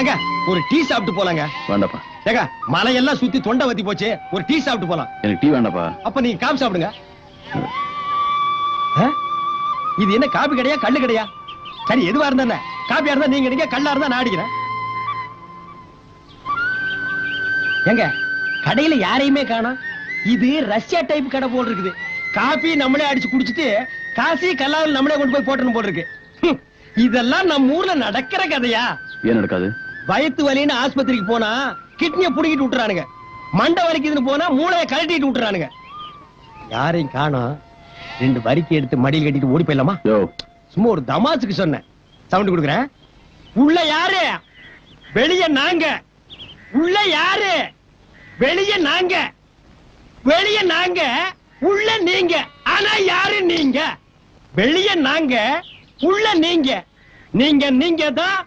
ஏங்க ஒரு டீ சாப்பிட்டு போலாங்க. வேண்டாப்பா. ஏங்க மலையெல்லாம் சுத்தி தொண்டை வத்தி போச்சு ஒரு டீ சாப்பிட்டு போலாம். எனக்கு டீ வேண்டாப்பா. அப்ப நீங்க காபி சாப்பிடுங்க? இது என்ன காபி கடையா கல்லு கடையா? சரி எதுவா இருந்தா? காபியா இருந்தா நீங்க அடிங்க கல்லா இருந்தா நான் அடிக்கிறேன். ஏங்க கடையில யாரையுமே காணோம். இது ரஷ்யா டைப் கடை போல் இருக்குது. காபி நம்மளே அடிச்சு குடிச்சிட்டு காசி கல்லாவில் நம்மளே கொண்டு போய் போட்டணும் போல் இருக்கு. இதெல்லாம் நம்ம ஊர்ல நடக்கிற கதையா? ஏன் நடக்காது? வயித்து வலின்னு ஆஸ்பத்திரிக்கு போனா கிட்னிய புடுங்கிட்டு விட்டுறானுங்க. மண்டை வலிக்குதுன்னு போனா மூளைய கழட்டிட்டு விட்டுறானுங்க. யாரையும் காணோம். ரெண்டு வரிக்கை எடுத்து மடியில் கட்டிட்டு ஓடி போயிடலாமா? சும்மா ஒரு தமாசுக்கு சொன்னேன். சவுண்ட் கொடுக்குறேன். உள்ள யாரு? வெளிய நாங்க. உள்ள யாரு? வெளிய நாங்க. வெளிய நாங்க. உள்ள நீங்க. ஆனா யாரு நீங்க? வெளிய நாங்க. உள்ள நீங்க. நீங்க நீங்க தான்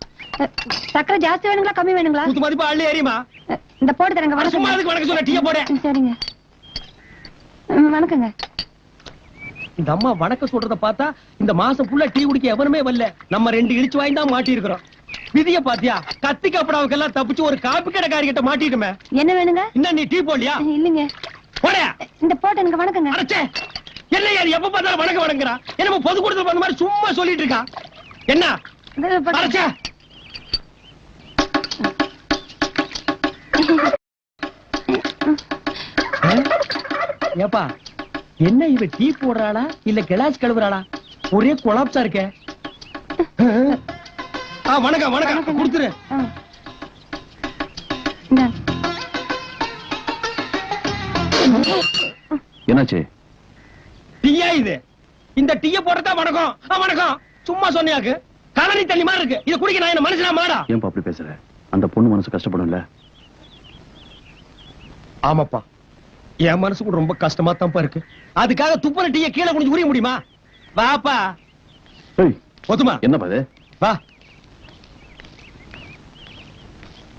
சக்கரை ஜாஸ்தி வேணுங்களா? கம்மி வேணுங்களா? குத்து மதிப்பா அள்ளி ஏறியுமா அ, இந்த போட்டு தரேங்க. வணக்கம் அதுக்கு வணக்கம் சொல்ல டீய போட. சரிங்க. வணக்கங்க. இந்த அம்மா வணக்கம் சொல்றத பார்த்தா இந்த மாசம் ஃபுல்லா டீ குடிக்க எவனுமே வரல. நம்ம ரெண்டு இடிச்சு வாங்கி தான் மாட்டி இருக்கிறோம் விதிய பாத்தியா? கத்தி கப்படாவுக்கு எல்லாம் தப்பிச்சு ஒரு காப்பி கடைக்காரி கிட்ட மாட்டிட்டுமே. என்ன வேணுங்க? என்ன நீ டீ போடலையா? இல்லைங்க. போட. இந்த போட்டுங்க வணக்கங்க. அடைச்சே. என்ன யார் எப்ப பார்த்தாலும் வணக்கம் வணங்குறா? என்னமோ பொது கொடுத்து வந்த மாதிரி சும்மா சொல்லிட்டு இருக்கா? என்ன? போட்டு- அடைச்சே. ஏப்பா என்ன இவ டீ போடுறாளா இல்ல கிளாஸ் கழுவுறாளா? ஒரே கொலாப்ஸா இருக்கே. ஆ வணக்கம் வணக்கம். கொடுத்துரு. என்னாச்சு? டீயா இது? இந்த டீய போடுறதா வணக்கம். ஆ, வணக்கம். சும்மா சொன்னியாக்கு. கலனி தண்ணி மாதிரி இருக்கு. இத குடிக்க நான் என்ன மனுஷனா? மாடா. ஏன்பா அப்படி பேசுற? அந்த பொண்ணு மனசு கஷ்டப்படும்ல. ஆமாப்பா. என் மனசு கூட ரொம்ப கஷ்டமா தான்ப்பா இருக்கு. அதுக்காக துப்புன டீய கீழே குனிஞ்சு உரிய முடியுமா? வாப்பா. ஒத்துமா என்னப்பா இது? வா.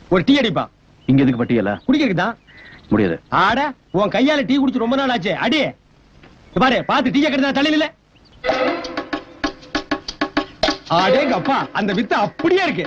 ஒரு டீ அடிப்பா. இங்க எதுக்கு பட்டியல குடிக்கிறதுதான் முடியாது. ஆட உன் கையால டீ குடிச்சு ரொம்ப நாள் ஆச்சு. அடி. பாரு பாத்து டீ கட்டுறதா தலையில ஆடேங்க அப்பா அந்த வித்து அப்படியே இருக்கு.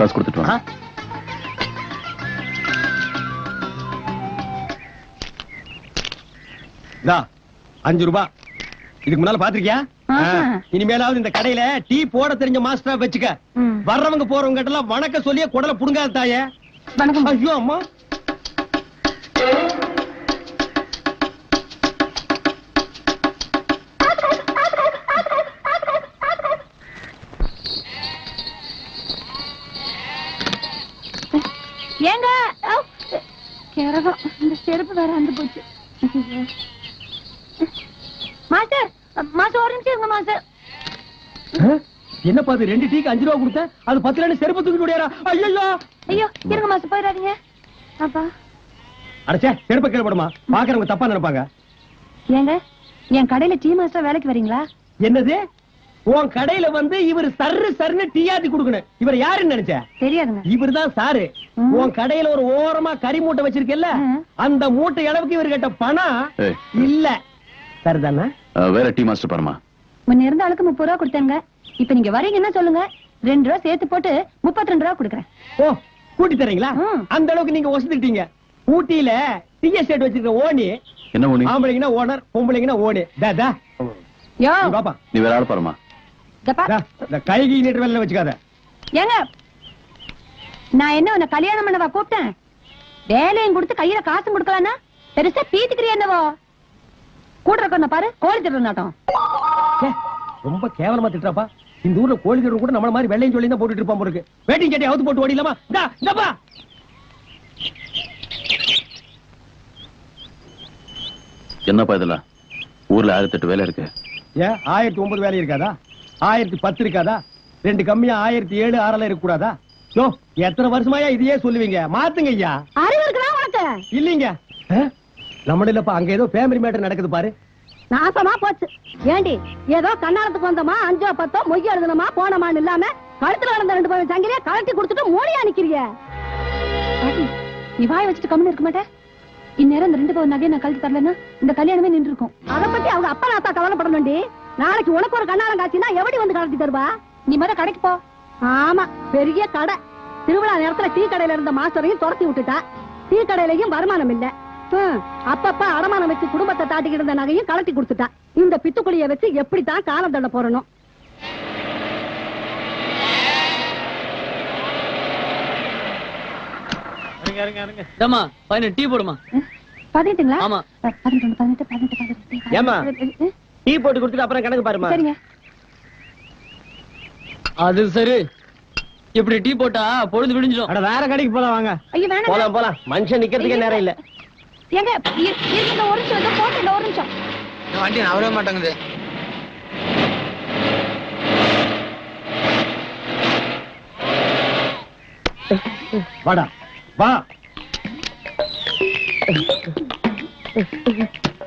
காசு கொடுத்துட்டு ஆ? வா இந்தா அஞ்சு ரூபா இதுக்கு முன்னால பாத்திருக்கியா. இனிமேலாவது இந்த கடையில டீ போட தெரிஞ்ச மாஸ்டரா வச்சுக்க. வர்றவங்க போறவங்க கிட்ட எல்லாம் வணக்கம் சொல்லியே குடல புடுங்காத தாயே வணக்கம் ஐயோ அம்மா செருப்பு வேற அந்த போச்சு. மாஸ்டர் மாஸ்டர் ஒரு நிமிஷம் இருங்க மாஸ்டர்? என்ன பாத்து ரெண்டு டீக்கு அஞ்சு ரூபா கொடுத்தேன்? அது பத்து ரெண்டு செருப்பு தூக்கி முடியாரா ஐயோ ஐயோ இருங்க மாஸ்டர் போயிடாதீங்க. அப்பா. அடைச்சே செருப்ப கீழே போடுமா? பாக்குறவங்க தப்பா நினைப்பாங்க. ஏங்க என் கடையில டீ மாஸ்டர் வேலைக்கு வரீங்களா? என்னது? உன் கடையில வந்து இவர் சர்ரு சர்னு டீயாத்தி கொடுக்கணும். இவர் யாருன்னு நினைச்ச? தெரியாதுங்க. இவர் தான் சாரு. உன் கடையில ஒரு ஓரமா கறி மூட்டை வச்சிருக்கல்ல ம். அந்த மூட்டை அளவுக்கு இவர் கேட்ட பணம். இல்ல. சரிதானே? வேற டீ மாஸ்டர் பாருமா முன்ன இருந்த ஆளுக்கு முப்பது ரூபா கொடுத்தாங்க. இப்ப நீங்க வரீங்கன்னா சொல்லுங்க. ரெண்டு ரூபா சேர்த்து போட்டு முப்பத்தி ரெண்டு ரூபா கொடுக்குறேன். ஓ கூட்டி தரீங்களா. அந்த அளவுக்கு நீங்க வசதிட்டீங்க ஊட்டியில டீ எஸ்டேட் வச்சிருக்க ஓனி. என்ன ஒண்ணு ஆம்பளைங்கன்னா ஓனர் பொம்பளைங்கன்னா ஓனி. தா, தா. யோ. பாப்பா. நீ வேற ஆள் பாருமா. இந்த கைகி நீட்டு வேலை வச்சுக்காத. ஏங்க நான் என்ன உன்னை கல்யாணம் பண்ணவா கூப்பிட்டேன்? வேலையும் கொடுத்து கையில காசும் கொடுக்கலான்னா பெருசா பீத்துக்கிறியா என்னவோ? கூட இருக்க பாரு கோழி திருட நாட்டம் ரொம்ப கேவலமா திட்டுறாப்பா. இந்த ஊர்ல கோழி திருடன் கூட நம்மள மாதிரி வெள்ளையும் சொல்லி தான் போட்டுட்டு இருப்பான் இருக்கு. வேட்டிங் அவுத்து போட்டு ஓடிலாமா இந்தா இந்தப்பா என்னப்பா இதெல்லாம்? ஊர்ல ஆயிரத்தி எட்டு வேலை இருக்கு. ஏன் ஆயிரத்தி ஒன்பது வேலை இருக்காதா? ஆயிரத்தி பத்து இருக்காதா? ரெண்டு கம்மியா ஆயிரத்தி ஏழு ஆறெல்லாம் இருக்க கூடாதா யோ எத்தனை வருஷமாயா இதையே சொல்லுவீங்க? மாத்துங்க ஐயா. அறிவு இருக்குதா உனக்கு? இல்லீங்க. நம்ம இல்லப்பா அங்க ஏதோ ஃபேமிலி மேட்டர் நடக்குது பாரு. நாசமா போச்சு. ஏண்டி ஏதோ கண்ணாலத்துக்கு வந்தோமா அஞ்சோ பத்தோ மொய் எழுதணுமா போனமான்னு இல்லாம கழுத்துல வளர்ந்த ரெண்டு பேரும் சங்கிலிய கழட்டி கொடுத்துட்டு மூடியா நிக்கிறிய? நீ வாய் வச்சுட்டு கம்முன்னு இருக்க மாட்டே. இந்நேரம் இந்த ரெண்டு பவுன் நகையை நான் கழட்டி தரலன்னா இந்த கல்யாணமே நின்று இருக்கும் அத பத்தி அவங்க அப்பா நாத்தா கவலைப்படணும்டி. நாளைக்கு உனக்கு ஒரு கண்ணாலம் காட்சினா எப்படி வந்து கழட்டி தருவா? நீ முத கடைக்கு போ. ஆமா பெரிய கடை. திருவிழா நேரத்துல டீ கடையில இருந்த மாஸ்டரையும் துரத்தி விட்டுட்டா. டீ கடையிலயும் வருமானம் இல்ல. அப்பப்ப அடமானம் வச்சு குடும்பத்தை தாட்டிக்கிட்டு இருந்த நகையும் கலட்டி கொடுத்துட்டா. இந்த பித்துக்குழிய வச்சு எப்படித்தான் காலம் தள்ள போறணும்? டீ போடுமா? பதினெட்டுங்களா? ஆமா. பதினெட்டு பதினெட்டு பதினெட்டு? பதினெட்டு. டீ போட்டு கொடுத்துட்டு அப்புறம் கணக்கு பாருமா சரிங்க. அது சரி. இப்படி டீ போட்டா பொழுது விடிஞ்சிடும். அட வேற கடைக்கு போலாம் வாங்க. ஐயோ வேணாம் போலாம் போலாம். மனுஷன் நிக்கிறதுக்கே நேரம் இல்ல. எங்க இரு- இருங்க, ஒரு நிமிஷம் இதோ போட்டுங்க, ஒரு நிமிஷம். வண்டி நவரவே மாட்டேங்குது. வாடா. வா.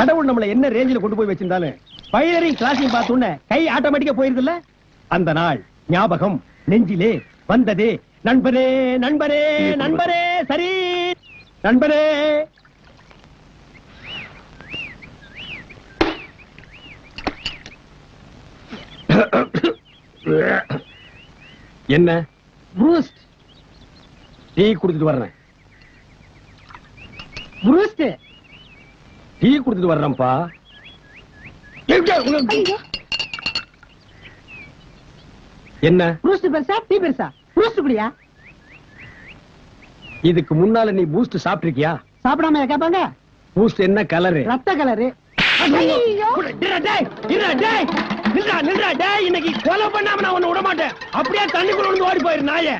கடவுள் நம்மள என்ன ரேஞ்சில கொண்டு போய் வச்சிருந்தாலும் பயிலரிங் கிளாஸையும் பார்த்த உடனே கை ஆட்டோமேட்டிக்கா போயிருதுல்ல? அந்த நாள் ஞாபகம் நெஞ்சிலே வந்ததே. நண்பரே நண்பரே நண்பரே சரி. நண்பரே. என்ன? டீ குடுத்துட்டு வர்றேன். டீ குடுத்துட்டு வர்றேன்ப்பா. என்ன? பூஸ்ட் பெருசா? டீ பெருசா? பூஸ்ட் குடியா இதுக்கு முன்னால நீ பூஸ்ட் சாப்பிட்டிருக்கியா? சாப்பிடாம கேட்பாங்க? பூஸ்ட் என்ன கலரு? ரத்த கலரு. இன்னைக்கு கொலை பண்ணாம நான் உன்னை விட மாட்டேன். அப்படியே தண்ணிக்குள்ள ஓடி போயிரு நாயே.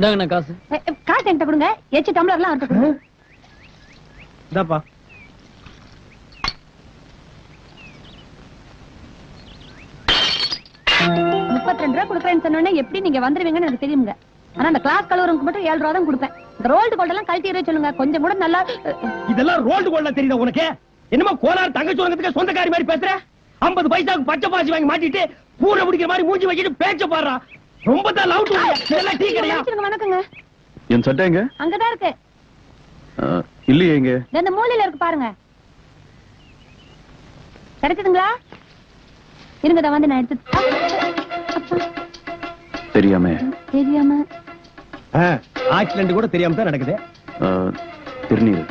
இந்தாங்கண்ணா காசு. காசு என்கிட்ட கொடுங்க. எச்சு டம்ளர்லாம் அவர்கிட்ட கொடுங்க. இந்தாப்பா. முப்பத்தி ரெண்டு ரூபா கொடுக்குறேன்னு சொன்னோன்னே எப்படி நீங்க வந்துருவீங்கன்னு எனக்கு தெரியுங்க. ஆனா அந்த கிளாஸ் கலவரங்களுக்கு மட்டும் ஏழு ரூபா தான் கொடுப்பேன். இந்த ரோல்டு கோல்ட் எல்லாம் கழட்டி சொல்லுங்க. கொஞ்சம் கூட நல்லா இதெல்லாம் ரோல்டு கோல்ல தெரியுதா உனக்கு? என்னமோ கோலார் தங்கச்சி உலகத்துக்கு சொந்தக்காரி மாதிரி பேசுற? 50 பைசாவுக்கு பச்சை பாசி வாங்கி மாட்டிட்டு பூனை பிடிக்கிற மாதிரி மூஞ்சி வச்சுட்டு பேச்ச பாடுறா. ரொம்ப தான் லவுட் இதெல்லாம் டீ கிடையா? மன்னிச்சிடுங்க, வணக்கங்க. என் சட்டை எங்க? அங்கதான் இருக்கு. ஆ, இல்லையே எங்க இந்த மூலையில இருக்கு பாருங்க. கிடைச்சதுங்களா? இருங்க வந்து நான் எடுத்து தெரியாம. தெரியாம. ஆக்சிடென்ட் கூட தெரியாம தான் நடக்குது. திருநீர்.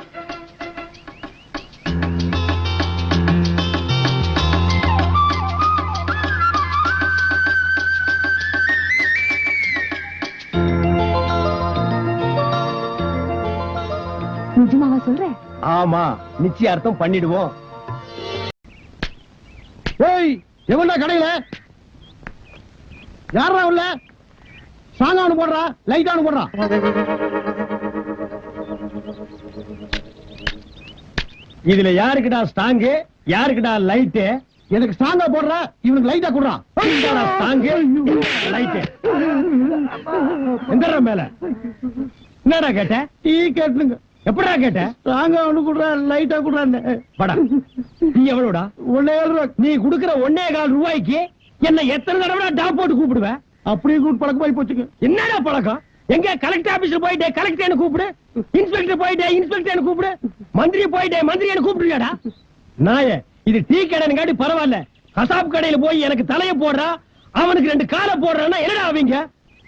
ஆமா நிச்சயார்த்தம் பண்ணிடுவோம். ஏய் எவன்டா கடையில? யாரா உள்ள? சாங்கானு போடுறா லைட்டானு போடுறா. இதுல யாருக்குடா ஸ்டாங்கு யாருக்குடா லைட்டு? எனக்கு ஸ்டாங்கா போடுறா இவனுக்கு லைட்டா குடுறான் ஸ்டாங்கு லைட்டு. எந்த மேல. என்னடா கேட்ட? டீ கேட்டுங்க. எப்படா கேட்ட? ஸ்ட்ராங்கா ஒண்ணு குடுறா லைட்டா குடுறான்னு. படா நீ எவ்வளவுடா? ஒன்னே ரூபா. நீ குடுக்கிற ஒன்னே கால் ரூபாய்க்கு என்ன எத்தனை தடவை டாப் போட்டு கூப்பிடுவேன் அப்படியே கூட்டு பழக்கமாயி போச்சுங்க. என்னடா பழக்கம்? எங்க கலெக்டர் ஆபீஸ்ல போயிட்டே கலெக்டர் கூப்பிடு. இன்ஸ்பெக்டர் போயிட்டே இன்ஸ்பெக்டர் கூப்பிடு. மந்திரி போயிட்டே மந்திரி கூப்பிடுறியாடா? நாய இது டீ கடைங்காட்டி பரவாயில்ல. கசாப் கடையில போய் எனக்கு தலைய போடுறா அவனுக்கு ரெண்டு காலை போடுறான்னா என்னடா ஆவீங்க?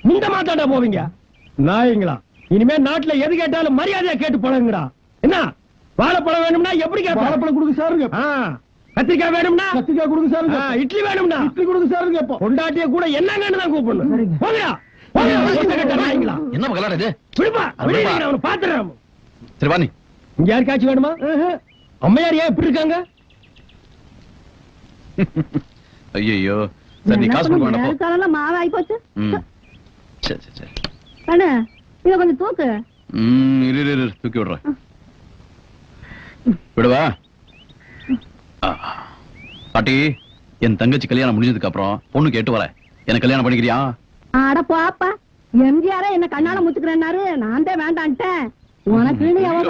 முண்ட மாத்தாண்டா போவீங்க? நாயங்களா இனிமே நாட்டுல எது கேட்டாலும் மரியாதையா கேட்டு பழகுங்கடா. என்ன? வாழைப்பழம் வேணும்னா எப்படி கேட்ப? வாழைப்பழம் கொடுங்க சாருங்க. கத்திரிக்காய் வேணும்னா? கத்திரிக்காய் கொடுங்க சாருங்க. இட்லி வேணும்னா? இட்லி கொடுங்க சாருங்க இப்போ. பொண்டாட்டிய கூட என்னங்கன்னு தான் கூப்பிடணும். போங்கடா. என்ன கலாட இது? விடுப்பா, வெளியே அவனை பாத்துடுறேன். சரி வா நீ இங்க யாருக்காச்சும் வேணுமா? அம்மையார் ஏன் இப்படி இருக்காங்க? ஐயோ சரி நீ காசு கொடுக்க வேண்டாம் மாவாய் போச்சு. சரி சரி சரி. இத கொஞ்சம் தூக்கு. ம் இரு இரு, தூக்கி விடுறேன். விடுவா. பாட்டி என் தங்கச்சி கல்யாணம் முடிஞ்சதுக்கு அப்புறம் பொண்ணு கேட்டு வரேன். எனக்கு கல்யாணம் பண்ணிக்கிறியா? அட போப்பா. எம்ஜிஆர என்ன கண்ணால முத்துக்கிறேன்னாரு. நான் தான் வேண்டான்ட்டேன். உனக்குன்னு எவன்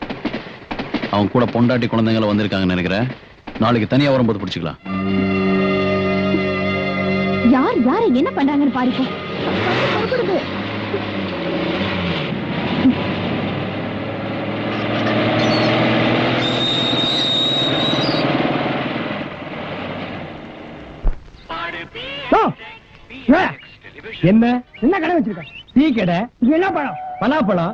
அவன் கூட பொண்டாட்டி குழந்தைங்கள வந்திருக்காங்கன்னு நினைக்கிறேன். நாளைக்கு தனியா வரும்போது பிடிச்சிக்கலாம். யார் யாரை என்ன பண்றாங்கன்னு பாருங்க. என்ன? என்ன கடை வச்சிருக்க? டீ கடை? என்ன பழம்? பலாப்பழம்?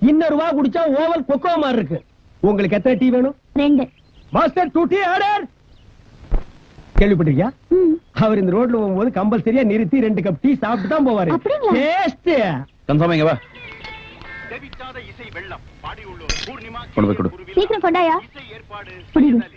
இன்னொரு வா குடிச்சா ஓவல் கொக்கோ மாதிரி இருக்கு. உங்களுக்கு எத்தனை டீ வேணும்? ரெண்டு. மாஸ்டர் டூ டீ ஆர்டர் கேள்விப்பட்டிருக்கியா. அவர் இந்த ரோட்ல போகும்போது கம்பல்சரியா நிறுத்தி ரெண்டு கப் டீ சாப்பிட்டு தான் போவாரு? டேஸ்ட் கன்ஃபார்ம் வா. கொண்டு போய் கொடு. சீக்கிரம் கொண்டாயா? என்னமாச்சு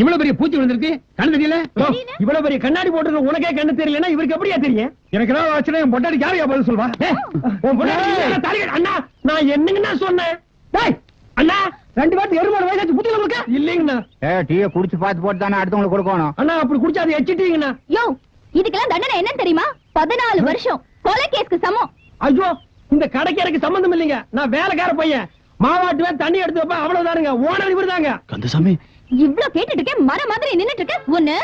இவ்வளவு பெரிய பூச்சி விழுந்திருக்கு? கண்ணு தெரியல? இவ்வளவு பெரிய கண்ணாடி போட்டு உனக்கே கண்ணு தெரியலன்னா இவருக்கு எப்படியா தெரியும்? எனக்கு ஏதாவது ஆச்சுன்னா என் பொண்டாடி யாரையா பதில் சொல்வா. அண்ணா நான் என்னங்கண்ணா சொன்னேன்? டேய், அண்ணா ரெண்டு பேர்த்து எருமாடு வயசாச்சு. புத்தி உங்களுக்கு இல்லைங்கண்ணா. ஏ டீயை குடிச்சு பார்த்து போட்டு தானே அடுத்தவங்களுக்கு கொடுக்கணும். அண்ணா அப்படி குடிச்சா அதை எச்சிட்டீங்கண்ணா. யோ இதுக்கெல்லாம் தண்டனை என்னன்னு தெரியுமா? பதினாலு வருஷம் கொலை கேஸ்க்கு சமம். ஐயோ இந்த கடைக்கு எனக்கு சம்பந்தம் இல்லைங்க. நான் வேலைக்கார பையன். மாவாட்டுவேன் தண்ணி எடுத்து வைப்பேன் அவ்வளவுதானுங்க. ஓனர் இவர் தாங்க கந்தசாமி இவ்ளோ கேட்டுட்டு மர மாதிரி நின்னுட்டு இருக்க ஒண்ணு?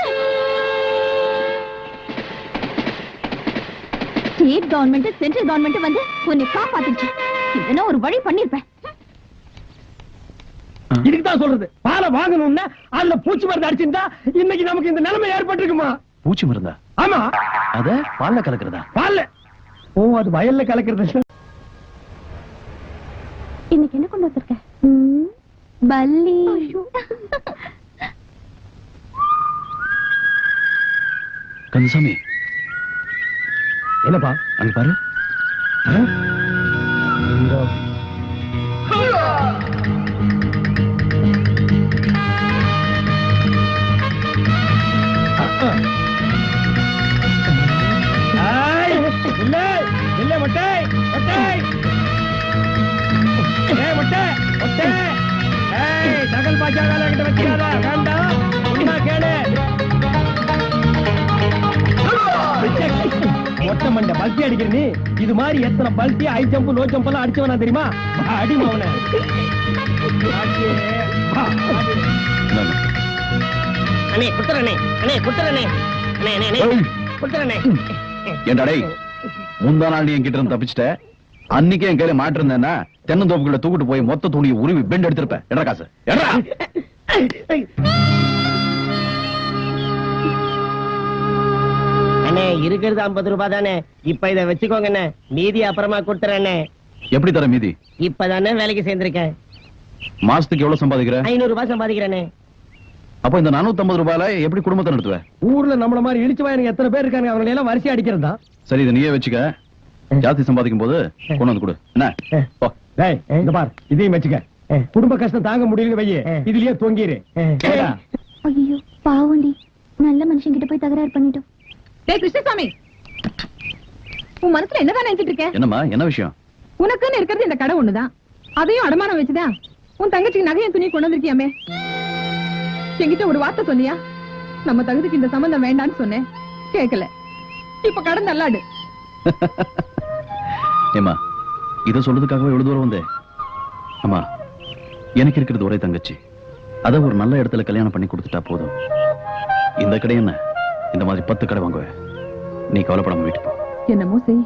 ஸ்டேட் கவர்மெண்ட் சென்ட்ரல் கவர்மெண்ட் வந்து உன்னை காப்பாத்துச்சு இல்லைன்னா ஒரு வழி பண்ணிருப்பேன். இதுக்கு தான் சொல்றது. பாலை வாங்கணும்னா அதுல பூச்சி மருந்து அடிச்சிருந்தா இன்னைக்கு நமக்கு இந்த நிலைமை ஏற்பட்டிருக்குமா? பூச்சி மருந்தா? ஆமா. அத பால்ல கலக்குறதா? பால்ல. ஓ அது வயல்ல கலக்கிறது. இன்னைக்கு என்ன கொண்டு வந்திருக்க? பல்லி. கந்தசாமி. என்னப்பா? அங்க பாரு. இது மாதிரி எத்தனை பல்ட்டி ஹை ஜம்ப் லோ ஜம்ப் எல்லாம் அடிச்சவனா தெரியுமா? அவனை இந்தாங்க. அண்ணே குடுத்துறண்ணே அண்ணே குடுத்துறண்ணே அண்ணே அண்ணே ஏன்டா டேய் முந்தா நாள் நீ என்கிட்ட இருந்து தப்பிச்சிட்ட? அன்னைக்கே என் கையில மாட்டிருந்தேன்னா தென்னந்தோப்புக்குள்ள தூக்கிட்டு போய் மொத்த துணியை உருவி பெண்ட் எடுத்திருப்பேன். எடா காசு? எடா இருக்கிறது ஐம்பது ரூபாய் தானே? இப்ப இத வச்சுக்கோங்க மீதி அப்புறமா கொடுத்துறேண்ணே. எப்படி தர மீதி? இப்பதானே வேலைக்கு சேர்ந்திருக்கேன். மாசத்துக்கு எவ்வளவு சம்பாதிக்கிற? ஐநூறு ரூபாய் சம்பாதிக்கிறேனே அப்ப இந்த 450 ரூபாயில எப்படி குடும்பத்தை நடத்துவ? ஊர்ல நம்மள மாதிரி இழிச்சு வாயனுங்க எத்தனை பேர் இருக்காங்க அவங்களை எல்லாம் வரிசை அடிக்கிறதா? சரி இதை நீயே வச்சுக்க. ஜாஸ்தி சம்பாதிக்கும் போது கொண்டு வந்து கொடு. என்ன? போ. டேய் இந்த பார். இதையும் வச்சுக்க. குடும்ப கஷ்டம் தாங்க முடியல வையே. இதுலயே தொங்கிரு. ஐயோ பாவண்டி. நல்ல மனுஷன் கிட்ட போய் தகராறு பண்ணிட்டோம். டேய் கிருஷ்ணசாமி. உன் மனசுல என்னதான் நினைச்சிட்டு இருக்க? என்னம்மா என்ன விஷயம்? உனக்குன்னு இருக்கிறது இந்த கடை ஒண்ணுதான். அதையும் அடமானம் வச்சுதான். உன் தங்கச்சிக்கு நகையும் துணி கொண்டு வந்திருக்கியாமே? என்கிட்ட ஒரு வார்த்தை சொன்னியா நம்ம தகுதிக்கு இந்த சம்பந்தம் வேண்டான்னு சொன்னேன். கேட்கல இப்ப கடன் நல்லாடு. ஏமா இத சொல்றதுக்காகவே எவ்வளவு தூரம் வந்தேன் அம்மா எனக்கு இருக்கிறது ஒரே தங்கச்சி. அத ஒரு நல்ல இடத்துல கல்யாணம் பண்ணி கொடுத்துட்டா போதும். இந்த கடை என்ன? இந்த மாதிரி பத்து கடை வாங்குவேன். நீ கவலைப்படாம வீட்டுக்கு போ. என்னமோ செய்.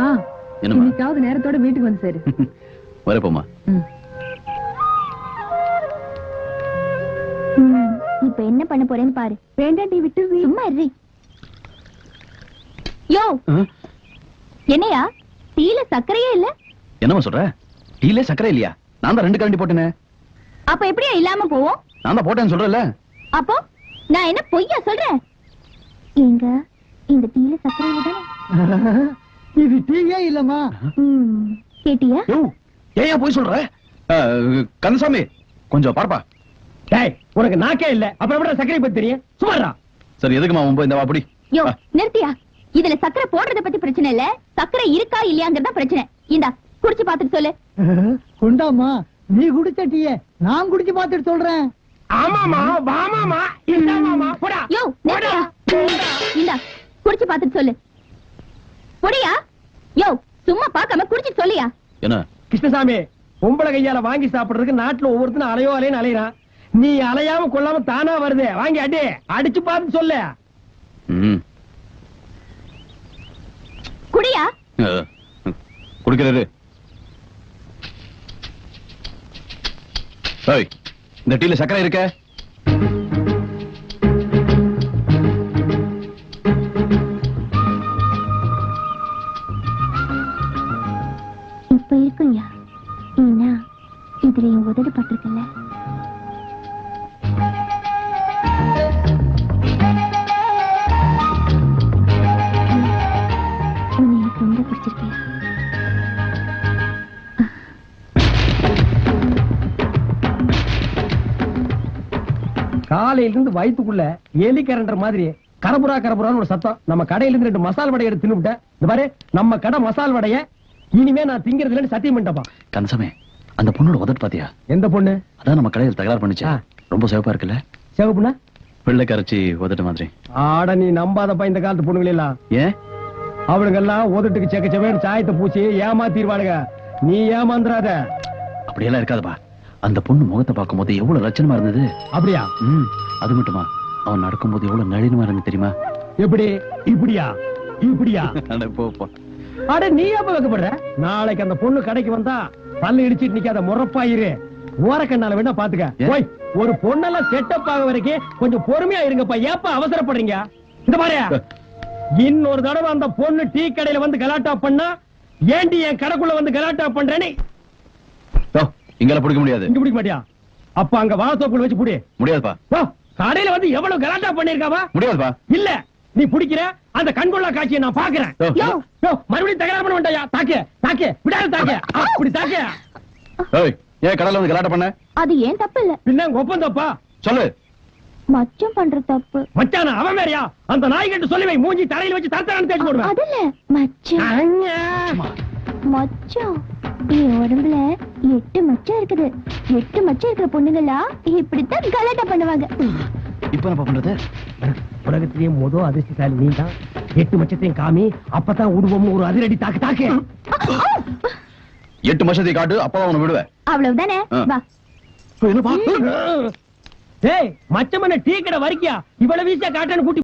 ஆ என்னம்மா? இன்னைக்காவது நேரத்தோட வீட்டுக்கு வந்து சேரு. வரப்போமா. இப்ப என்ன பண்ண போறேன்னு பாரு. வேண்டாண்டி விட்டு சும்மா இரு. யோ! என்னையா? டீல சர்க்கரையே இல்ல? என்னம்மா சொல்ற? டீலே சக்கரை இல்லையா? நான் தான் ரெண்டு கரண்டி போட்டேனே. அப்ப எப்படியா இல்லாம போவோம்? நான் தான் போட்டேன்னு சொல்றேன்ல. அப்போ நான் என்ன பொய்யா சொல்றேன்? எங்க இந்த டீல சர்க்கரை தானே? இது டீயே இல்லம்மா? கேட்டியா? ஏன் போய் சொல்ற? அஹ், கந்தசாமி கொஞ்சம் பார்ப்பா. டேய் உனக்கு நாக்கே இல்ல. அப்புறம் எப்படி சர்க்கரை பத்தி தெரியும்? சுமாரா சரி எதுக்குமா உன் போய் இந்த வாப்படி யோ நிறுத்தியா? இதுல சர்க்கரை போடுறத பத்தி பிரச்சனை இல்ல. சர்க்கரை இருக்கா இல்லையாங்கிறதா பிரச்சனை. இந்தா குடிச்சு பாத்துட்டு சொல்லு. கொண்டாமா நீ குடிச்ச டீயே நான் குடிச்சு பார்த்துட்டு சொல்றேன். ஆமாமா வாமாமா இந்தாமாமா போடா. யோ நிறுத்தியா? இந்தா குடிச்சு பாத்துட்டு சொல்லு. பொடியா? யோ சும்மா பார்க்காம குடிச்சிட்டு சொல்லியா? என்ன? கிருஷ்ணசாமி பொம்பளை கையால வாங்கி சாப்பிடுறதுக்கு நாட்டுல ஒவ்வொருத்தனும் அலையோ அலைன்னு அலையறான் நீ அலையாம கொள்ளாம தானா வருது? வாங்கி அடி. அடிச்சு பார்த்து சொல்லு. ம். குடியா? குடிக்கிறாரு இந்த டீல சக்கரை இருக்க? இதுல என் உதடு பட்டிருக்கல உன்னை எனக்கு ரொம்ப பிடிச்சிருக்கியா காலையில இருந்து வயித்துக்குள்ள எலி கரண்டர் மாதிரி கரபுரா கரபுரான்னு ஒரு சத்தம். நம்ம கடையில இருந்து ரெண்டு மசால் வடை எடுத்து தின்னுவிட்டேன். இந்த பாரு நம்ம கடை மசால் வடைய இனிமே நான் திங்கிறது இல்லைன்னு சத்தியம் பண்ணிட்டப்பா கந்தசாமி அந்த பொண்ணோட உதட்டு பாத்தியா? எந்த பொண்ணு? அதான் நம்ம கடையில் தகராறு பண்ணுச்சு. ரொம்ப சிவப்பா இருக்குல்ல? சிவப்புண்ணா வெள்ளை கரைச்சி உதட்டு மாதிரி. ஆட நீ நம்பாதப்பா இந்த காலத்து பொண்ணுங்கள எல்லாம். ஏன்? அவளுங்க எல்லாம் உதட்டுக்கு செக்க செவேன்னு சாயத்தை பூச்சி ஏமாத்திடுவாளுங்க நீ ஏமாந்துறாத. அப்படியெல்லாம் இருக்காதுப்பா அந்த பொண்ணு முகத்தை பார்க்கும்போது எவ்வளவு லட்சணமா இருந்தது? அப்படியா? ம் அது மட்டுமா? அவன் நடக்கும்போது எவ்வளவு நளினமா இருந்து தெரியுமா? எப்படி? இப்படியா? இப்படியா? அட நீ எப்ப வைக்கப்படுற? நாளைக்கு அந்த பொண்ணு கடைக்கு வந்தா பல்லு இடிச்சிட்டு நிக்காத முறப்பாயிரு. ஓரக்கண்ணால வேணா பாத்துக்க? ஓய் ஒரு பொண்ணெல்லாம் செட்டப் ஆக வரைக்கும் கொஞ்சம் பொறுமையா இருங்கப்பா. ஏப்ப அவசரப்படுறீங்க? இந்த பாரு. இன்னொரு தடவை அந்த பொண்ணு டீ கடையில வந்து கலாட்டா பண்ணா ஏண்டி என் கடைக்குள்ள வந்து கலாட்டா பண்றேன்னு? யோ, இங்கெல்லாம் பிடிக்க முடியாது. இங்க பிடிக்க மாட்டியா? அப்ப அங்க வாசோக்குள்ள வச்சு புடி. முடியாதுப்பா. கடையில வந்து எவ்வளவு கலாட்டா பண்ணிருக்காவா? முடியாதுப்பா. இல்ல. நீ பிடிக்கிற? அந்த கண்கொள்ளா காட்சியை நான் பாக்குறேன் யோ. யோ, யோ, மறுபடியும் தகராறு பண்ண வேண்டாயா? தாக்கு தாக்கு விடாத தாக்கு அப்படி தாக்கு ஏய் ஏன் கடல்ல வந்து கலாட்டம் பண்ண? அது ஏன் தப்பு இல்ல பின்ன உங்க ஒப்பந்தப்பா சொல்லு. மச்சம் பண்ற தப்பு. மச்சான அவன் வேறயா? அந்த நாய் கட்டு சொல்லி வை மூஞ்சி தலையில வச்சு தரத்தரான்னு தேடி போடுவேன். அது இல்ல அண்ணா. மச்சம் என் உடம்புல எட்டு மச்சம் இருக்குது. எட்டு மச்சம் இருக்கிற பொண்ணுங்களா இப்படித்தான் கலாட்டா பண்ணுவாங்க. இப்ப என்ன பண்றது? உலகத்திலேயே மொத அதிர்ஷ்டசாலி நீ தான் எட்டு மச்சத்தையும் காமி அப்பதான் உருவம் ஒரு அதிரடி தாக்கு தாக்கு. எட்டு வருஷத்தை காட்டு அப்பதான் அவனை விடுவேன். அவ்வளவுதானே. வா. என்னப்பா? டேய் மச்சமன டீ கடை வரைக்கியா இவ்வளவு வீசா காட்டான்னு கூட்டி